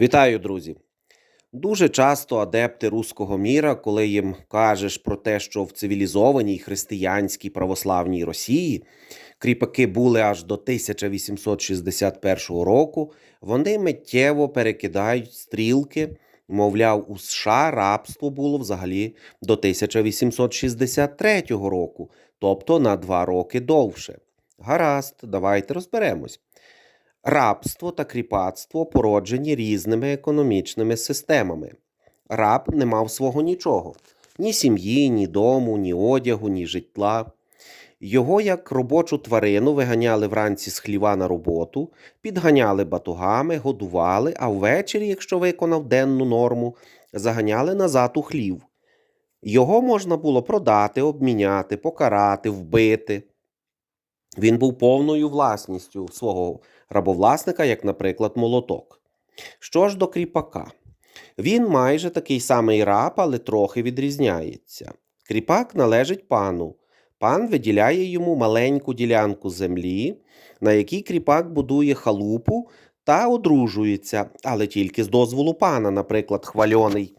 Вітаю, друзі! Дуже часто адепти руського міра, коли їм кажеш про те, що в цивілізованій християнській православній Росії кріпаки були аж до 1861 року, вони миттєво перекидають стрілки. Мовляв, у США рабство було взагалі до 1863 року, тобто на два роки довше. Гаразд, давайте розберемось. Рабство та кріпацтво породжені різними економічними системами. Раб не мав свого нічого: ні сім'ї, ні дому, ні одягу, ні житла. Його, як робочу тварину, виганяли вранці з хліва на роботу, підганяли батугами, годували, а ввечері, якщо виконав денну норму, заганяли назад у хлів. Його можна було продати, обміняти, покарати, вбити. Він був повною власністю свого рабовласника, як, наприклад, молоток. Що ж до кріпака? Він майже такий самий раб, але трохи відрізняється. Кріпак належить пану. Пан виділяє йому маленьку ділянку землі, на якій кріпак будує халупу та одружується, але тільки з дозволу пана, наприклад, хвальоний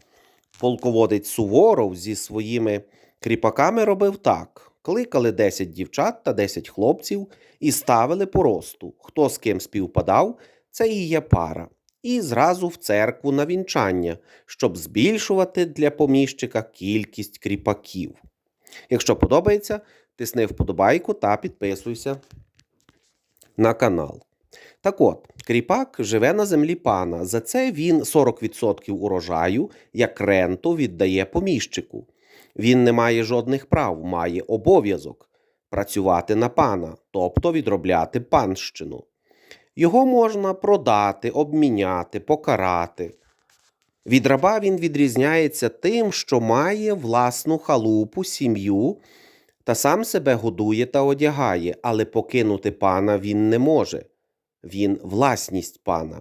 полководець Суворов зі своїми кріпаками робив так. Кликали 10 дівчат та 10 хлопців і ставили по росту. Хто з ким співпадав, це і є пара. І зразу в церкву на вінчання, щоб збільшувати для поміщика кількість кріпаків. Якщо подобається, тисни вподобайку та підписуйся на канал. Так от, кріпак живе на землі пана. За це він 40% урожаю як ренту віддає поміщику. Він не має жодних прав, має обов'язок працювати на пана, тобто відробляти панщину. Його можна продати, обміняти, покарати. Від раба він відрізняється тим, що має власну халупу, сім'ю та сам себе годує та одягає, але покинути пана він не може. Він власність пана.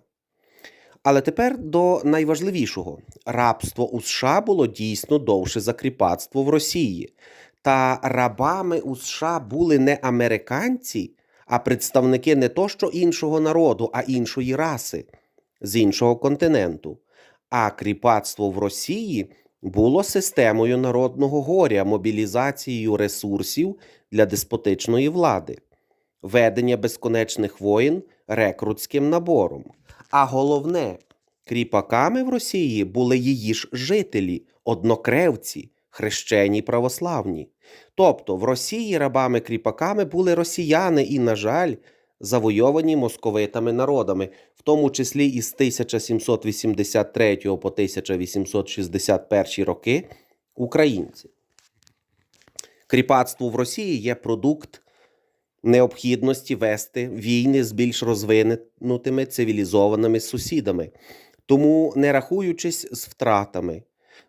Але тепер до найважливішого: рабство у США було дійсно довше за кріпацтво в Росії. Та рабами у США були не американці, а представники не то що іншого народу, а іншої раси з іншого континенту. А кріпацтво в Росії було системою народного горя, мобілізацією ресурсів для деспотичної влади, ведення безконечних воїн рекрутським набором. А головне, кріпаками в Росії були її ж жителі, однокревці, хрещені православні. Тобто в Росії рабами-кріпаками були росіяни і, на жаль, завойовані московитами народами, в тому числі із 1783 по 1861 роки українці. Кріпацтво в Росії є продукт необхідності вести війни з більш розвинутими цивілізованими сусідами, тому, не рахуючись з втратами,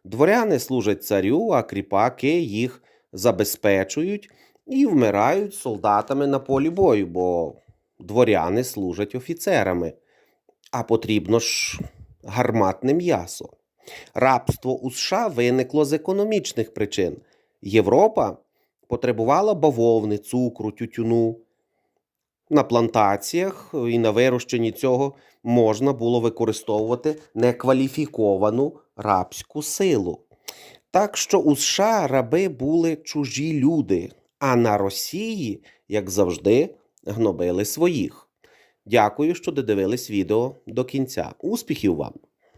дворяни служать царю, а кріпаки їх забезпечують і вмирають солдатами на полі бою, бо дворяни служать офіцерами, а потрібно ж гарматне м'ясо. Рабство у США виникло з економічних причин. Європа потребувала бавовни, цукру, тютюну. На плантаціях і на вирощенні цього можна було використовувати некваліфіковану рабську силу. Так що у США раби були чужі люди, а на Росії, як завжди, гнобили своїх. Дякую, що додивились відео до кінця. Успіхів вам!